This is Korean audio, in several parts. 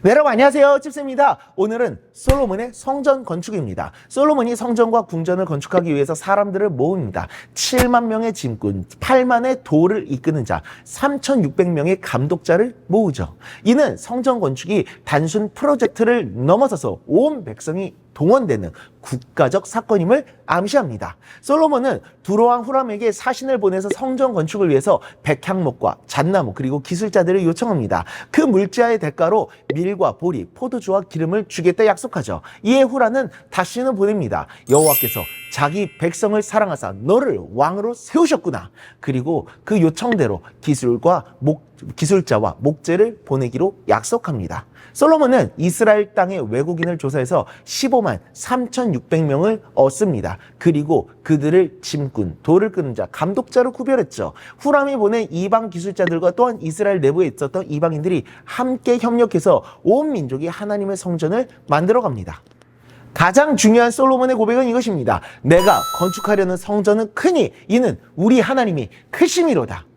네, 여러분 안녕하세요. 찝스입니다. 오늘은 솔로몬의 성전 건축입니다. 솔로몬이 성전과 궁전을 건축하기 위해서 사람들을 모읍니다. 7만 명의 짐꾼, 8만의 도를 이끄는 자, 3,600명의 감독자를 모으죠. 이는 성전 건축이 단순 프로젝트를 넘어서서 온 백성이 동원되는 국가적 사건임을 암시합니다. 솔로몬은 두로왕 후람에게 사신을 보내서 성전 건축을 위해서 백향목과 잣나무 그리고 기술자들을 요청합니다. 그 물자의 대가로 밀과 보리, 포도주와 기름을 주겠다 약속하죠. 이에 후라는 다시는 보냅니다. 여호와께서 자기 백성을 사랑하사 너를 왕으로 세우셨구나. 그리고 그 요청대로 기술과 목 기술자와 목재를 보내기로 약속합니다. 솔로몬은 이스라엘 땅의 외국인을 조사해서 15만 3,600명을 얻습니다. 그리고 그들을 짐꾼, 돌을 끄는 자, 감독자로 구별했죠. 후람이 보낸 이방 기술자들과 또한 이스라엘 내부에 있었던 이방인들이 함께 협력해서 온 민족이 하나님의 성전을 만들어 갑니다. 가장 중요한 솔로몬의 고백은 이것입니다. 내가 건축하려는 성전은 크니 이는 우리 하나님이 크심이로다.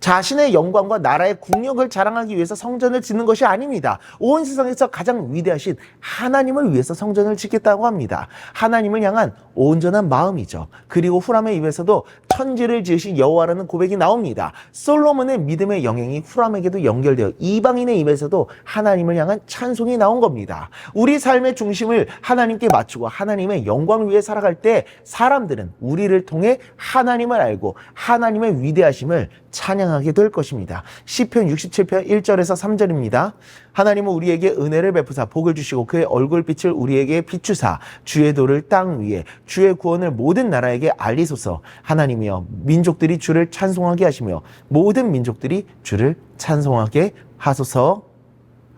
자신의 영광과 나라의 국력을 자랑하기 위해서 성전을 짓는 것이 아닙니다. 온 세상에서 가장 위대하신 하나님을 위해서 성전을 짓겠다고 합니다. 하나님을 향한 온전한 마음이죠. 그리고 후람의 입에서도 천지를 지으신 여호와라는 고백이 나옵니다. 솔로몬의 믿음의 영향이 후람에게도 연결되어 이방인의 입에서도 하나님을 향한 찬송이 나온 겁니다. 우리 삶의 중심을 하나님께 맞추고 하나님의 영광을 위해 살아갈 때 사람들은 우리를 통해 하나님을 알고 하나님의 위대하심을 찬양 하게 될 것입니다. 시편 67편 1절에서 3절입니다. 하나님은 우리에게 은혜를 베푸사 복을 주시고 그의 얼굴빛을 우리에게 비추사 주의 도를 땅 위에 주의 구원을 모든 나라에게 알리소서 하나님이여 민족들이 주를 찬송하게 하시며 모든 민족들이 주를 찬송하게 하소서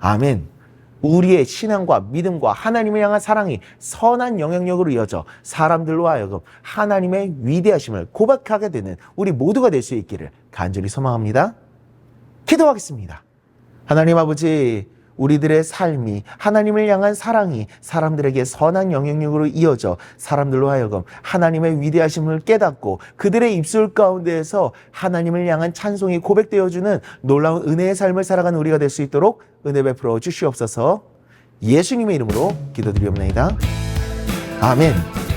아멘. 우리의 신앙과 믿음과 하나님을 향한 사랑이 선한 영향력으로 이어져 사람들로 하여금 하나님의 위대하심을 고백하게 되는 우리 모두가 될 수 있기를 간절히 소망합니다. 기도하겠습니다. 하나님 아버지, 우리들의 삶이 하나님을 향한 사랑이 사람들에게 선한 영향력으로 이어져 사람들로 하여금 하나님의 위대하심을 깨닫고 그들의 입술 가운데에서 하나님을 향한 찬송이 고백되어주는 놀라운 은혜의 삶을 살아가는 우리가 될 수 있도록 은혜 베풀어 주시옵소서 예수님의 이름으로 기도드리옵나이다. 아멘.